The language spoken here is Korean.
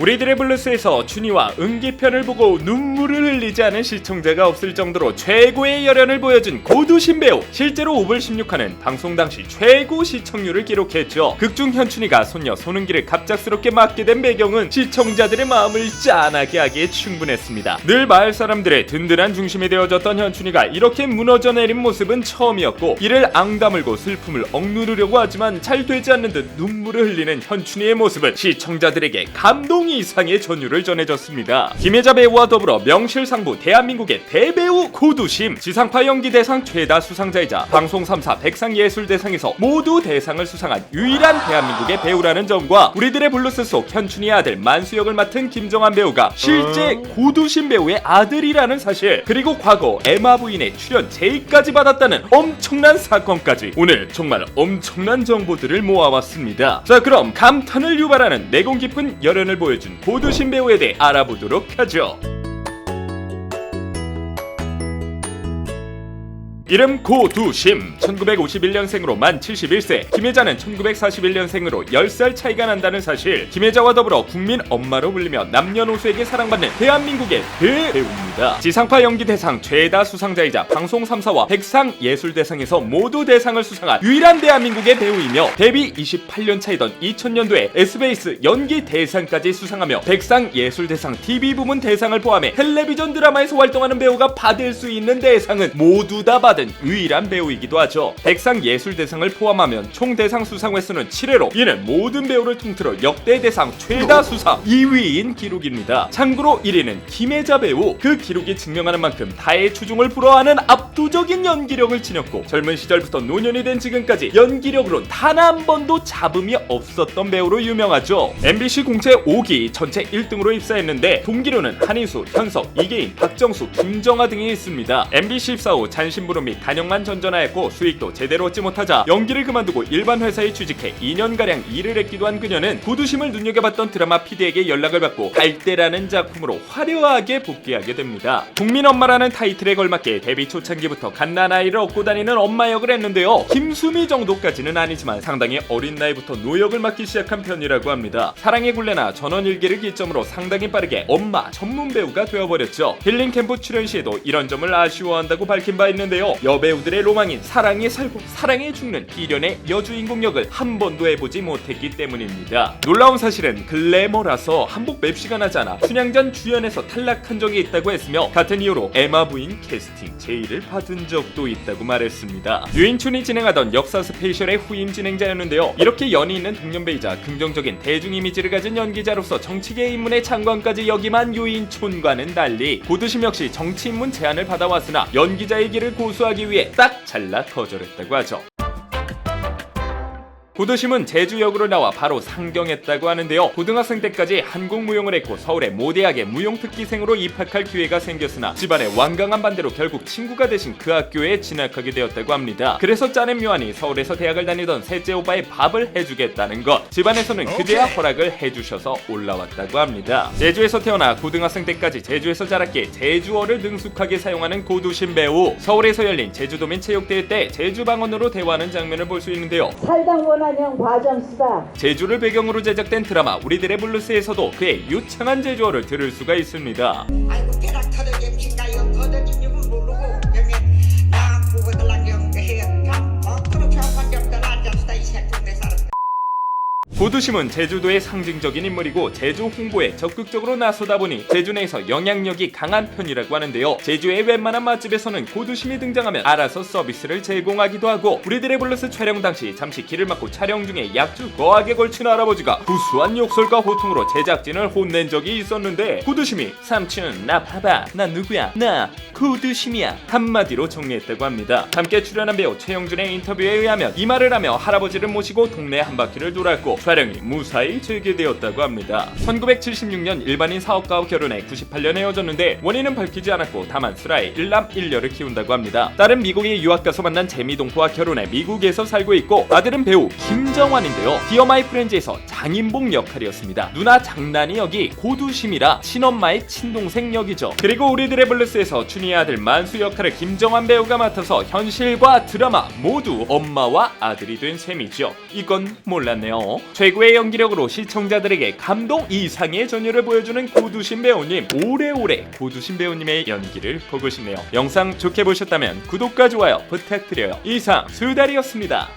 우리들의 블루스에서 춘희와 은기편을 보고 눈물을 흘리지 않은 시청자가 없을 정도로 최고의 열연을 보여준 고두신 배우 실제로 오블 16화는 방송 당시 최고 시청률을 기록했죠. 극중 현춘희가 손녀 손은기를 갑작스럽게 맡게 된 배경은 시청자들의 마음을 짠하게 하기에 충분했습니다. 늘 마을 사람들의 든든한 중심이 되어줬던 현춘희가 이렇게 무너져 내린 모습은 처음이었고 이를 앙다물고 슬픔을 억누르려고 하지만 잘 되지 않는 듯 눈물을 흘리는 현춘희의 모습은 시청자들에게 감동 이상의 전율을 전해줬습니다. 김혜자 배우와 더불어 명실상부 대한민국의 대배우 고두심 지상파 연기 대상 최다 수상자이자 방송 3사 백상 예술 대상에서 모두 대상을 수상한 유일한 대한민국의 배우라는 점과 우리들의 블루스 속 현춘이의 아들 만수 역을 맡은 김정한 배우가 실제 고두심 배우의 아들이라는 사실 그리고 과거 에마 부인의 출연 제의까지 받았다는 엄청난 사건까지 오늘 정말 엄청난 정보들을 모아왔습니다. 자 그럼 감탄을 유발하는 내공 깊은 열연을 보여 준 고두심 배우에 대해 알아보도록 하죠. 이름 고두심. 1951년생으로 만 71세. 김혜자는 1941년생으로 10살 차이가 난다는 사실. 김혜자와 더불어 국민 엄마로 불리며 남녀노소에게 사랑받는 대한민국의 대배우입니다. 지상파 연기 대상 최다 수상자이자 방송 3사와 백상 예술대상에서 모두 대상을 수상한 유일한 대한민국의 배우이며 데뷔 28년 차이던 2000년도에 SBS 연기 대상까지 수상하며 백상 예술대상 TV 부문 대상을 포함해 텔레비전 드라마에서 활동하는 배우가 받을 수 있는 대상은 모두 다 받은 유일한 배우이기도 하죠. 백상 예술대상을 포함하면 총 대상 수상 횟수는 7회로 이는 모든 배우를 통틀어 역대 대상 최다 수상 2위인 기록입니다. 참고로 1위는 김혜자 배우 그 기록이 증명하는 만큼 타의 추종을 불허하는 압도적인 연기력을 지녔고 젊은 시절부터 노년이 된 지금까지 연기력으론 단 한 번도 잡음이 없었던 배우로 유명하죠. MBC 공채 5기 전체 1등으로 입사했는데 동기로는 한인수, 현석, 이계인, 박정수, 김정아 등이 있습니다. MBC 입사 후 잔심부름 및 단역만 전전하였고 수익도 제대로 얻지 못하자 연기를 그만두고 일반 회사에 취직해 2년가량 일을 했기도 한 그녀는 고두심을 눈여겨봤던 드라마 PD에게 연락을 받고 갈대라는 작품으로 화려하게 복귀하게 됩니다. 국민 엄마라는 타이틀에 걸맞게 데뷔 초창기부터 갓난아이를 얻고 다니는 엄마 역을 했는데요. 김수미 정도까지는 아니지만 상당히 어린 나이부터 노역을 맡기 시작한 편이라고 합니다. 사랑의 굴레나 전원일기를 기점으로 상당히 빠르게 엄마 전문 배우가 되어버렸죠. 힐링 캠프 출연 시에도 이런 점을 아쉬워한다고 밝힌 바 있는데요. 여배우들의 로망인 사랑에 살고 사랑에 죽는 비련의 여주인공 역을 한 번도 해보지 못했기 때문입니다. 놀라운 사실은 글래머라서 한복 맵시가 않아 춘향전 주연에서 탈락한 적이 있다고 했으며 같은 이유로 에마 부인 캐스팅 제의를 받은 적도 있다고 말했습니다. 유인춘이 진행하던 역사 스페셜의 후임 진행자였는데요. 이렇게 연이 있는 동년배이자 긍정적인 대중 이미지를 가진 연기자로서 정치계 입문의 장관까지 역임한 유인촌과는 달리 고두심 역시 정치 입문 제안을 받아왔으나 연기자의 길을 고수 하기 위해 딱 잘라 거절했다고 하죠. 고두심은 제주역으로 나와 바로 상경했다고 하는데요. 고등학생 때까지 한국무용을 했고 서울의 모대학의 무용특기생으로 입학할 기회가 생겼으나 집안의 완강한 반대로 결국 친구가 되신 그 학교에 진학하게 되었다고 합니다. 그래서 짜낸 묘안이 서울에서 대학을 다니던 셋째 오빠의 밥을 해주겠다는 것. 집안에서는 그제야 허락을 해주셔서 올라왔다고 합니다. 제주에서 태어나 고등학생 때까지 제주에서 자랐기에 제주어를 능숙하게 사용하는 고두심 배우. 서울에서 열린 제주도민 체육대회 때 제주방언으로 대화하는 장면을 볼 수 있는데요. 살당 원 한형 과점수다. 제주를 배경으로 제작된 드라마 우리들의 블루스에서도 그의 유창한 제주어를 들을 수가 있습니다. 아이고 고두심은 제주도의 상징적인 인물이고 제주 홍보에 적극적으로 나서다 보니 제주 내에서 영향력이 강한 편이라고 하는데요. 제주의 웬만한 맛집에서는 고두심이 등장하면 알아서 서비스를 제공하기도 하고 우리들의 블루스 촬영 당시 잠시 길을 막고 촬영 중에 약주 거하게 걸친 할아버지가 구수한 욕설과 호통으로 제작진을 혼낸 적이 있었는데 고두심이 삼촌 나 봐봐 나 누구야 나 고두심이야 한마디로 정리했다고 합니다. 함께 출연한 배우 최영준의 인터뷰에 의하면 이 말을 하며 할아버지를 모시고 동네 한 바퀴를 돌았고 촬영이 무사히 재개되었다고 합니다. 1976년 일반인 사업가와 결혼해 98년 헤어졌는데 원인은 밝히지 않았고 다만 슬아의 일남 일녀를 키운다고 합니다. 딸은 미국에 유학 가서 만난 재미동포와 결혼해 미국에서 살고 있고 아들은 배우 김정환인데요. 디어 마이 프렌즈에서 장인봉 역할이었습니다. 누나 장난이 역이 고두심이라 친엄마의 친동생 역이죠. 그리고 우리들의 블루스에서 춘희의 아들 만수 역할을 김정환 배우가 맡아서 현실과 드라마 모두 엄마와 아들이 된 셈이죠. 이건 몰랐네요. 최고의 연기력으로 시청자들에게 감동 이상의 전율을 보여주는 고두신 배우님 오래오래 고두신 배우님의 연기를 보고 싶네요. 영상 좋게 보셨다면 구독과 좋아요 부탁드려요. 이상 수달이었습니다